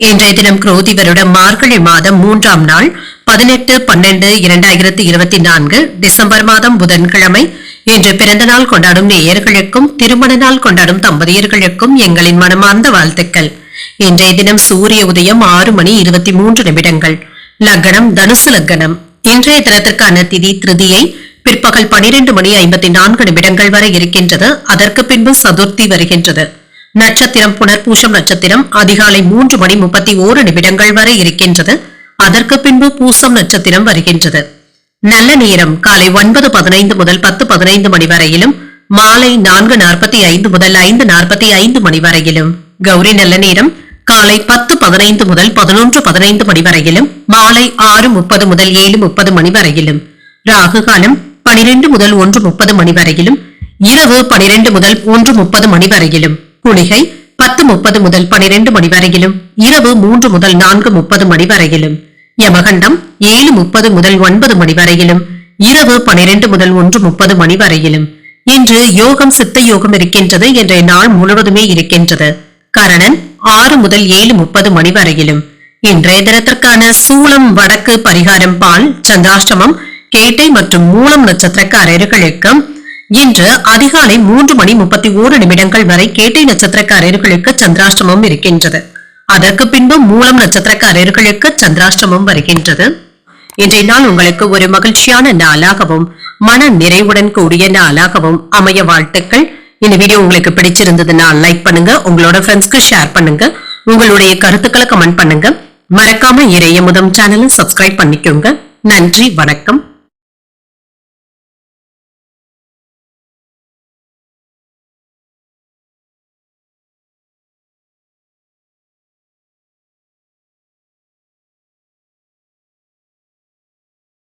இன்றைய தினம் குரோதி வருடம் மார்கழி மாதம் மூன்றாம் நாள் பதினெட்டு பன்னெண்டு இரண்டாயிரத்தி இருபத்தி நான்கு டிசம்பர் மாதம் புதன்கிழமை. இன்று பிறந்த நாள் கொண்டாடும் நேயர்களுக்கும் திருமண நாள் கொண்டாடும் தம்பதியர்களுக்கும் எங்களின் மனமார்ந்த வாழ்த்துக்கள். இன்றைய தினம் சூரிய உதயம் ஆறு மணி இருபத்தி மூன்று நிமிடங்கள். லக்னம் தனுசு லக்னம். இன்றைய தினத்திற்கான திதி திருதியை பிற்பகல் பனிரெண்டு மணி ஐம்பத்தி நான்கு நிமிடங்கள் வரை இருக்கின்றது. அதற்கு பின்பு சதுர்த்தி வருகின்றது. நட்சத்திரம் புனர்பூஷம் நட்சத்திரம் அதிகாலை மூன்று மணி முப்பத்தி ஓரு நிமிடங்கள் வரை இருக்கின்றது. அதற்கு பின்பு பூசம் நட்சத்திரம் வருகின்றது. நல்ல நேரம் காலை ஒன்பது பதினைந்து முதல் பத்து பதினைந்து மணி வரையிலும் மாலை நான்கு நாற்பத்தி ஐந்து முதல் ஐந்து நாற்பத்தி ஐந்து மணி வரையிலும். கௌரி நல்ல நேரம் காலை பத்து பதினைந்து முதல் பதினொன்று பதினைந்து மணி வரையிலும் மாலை ஆறு முப்பது முதல் ஏழு முப்பது மணி வரையிலும். ராகு காலம் பனிரெண்டு முதல் ஒன்று முப்பது மணி வரையிலும் இரவு பனிரெண்டு முதல் ஒன்று முப்பது மணி வரையிலும். குளிகை பத்து முப்பது முதல் பனிரெண்டு மணி வரையிலும் இரவு மூன்று முதல் நான்கு முப்பது மணி வரையிலும் யமகண்டம் ஏழு முப்பது முதல் ஒன்பது மணி வரையிலும் இரவு பனிரெண்டு முதல் ஒன்று முப்பது மணி வரையிலும். இன்று யோகம் சித்த யோகம் இருக்கின்றது என்ற நாள் முழுவதுமே இருக்கின்றது. கரணன் ஆறு முதல் ஏழு முப்பது மணி வரையிலும். இன்றைய தினத்திற்கான சூளம் வடக்கு பரிகாரம் பால் சந்தாஷ்டமம் கேட்டை மற்றும் மூலம் நட்சத்திரக்காரர்களுக்கு இன்று அதிகாலை மூன்று மணி முப்பத்தி ஓரு நிமிடங்கள் வரை கேட்டை நட்சத்திரக்காரர்களுக்கு சந்திராஷ்டமம் இருக்கின்றது. அதற்கு பின்பு மூலம் நட்சத்திரக்காரர்களுக்கு சந்திராஷ்டமம் வருகின்றது. இன்றைய நாள் உங்களுக்கு ஒரு மகிழ்ச்சியான நாளாகவும் மன நிறைவுடன் கூடிய நாளாகவும் அமைய வாழ்த்துக்கள். இந்த வீடியோ உங்களுக்கு பிடிச்சிருந்ததுன்னா லைக் பண்ணுங்க உங்களோட ஃப்ரெண்ட்ஸ்க்கு ஷேர் பண்ணுங்க உங்களுடைய கருத்துக்களை கமெண்ட் பண்ணுங்க. மறக்காம இறைய முதம் சேனலை சப்ஸ்கிரைப் பண்ணிக்கோங்க. நன்றி வணக்கம்.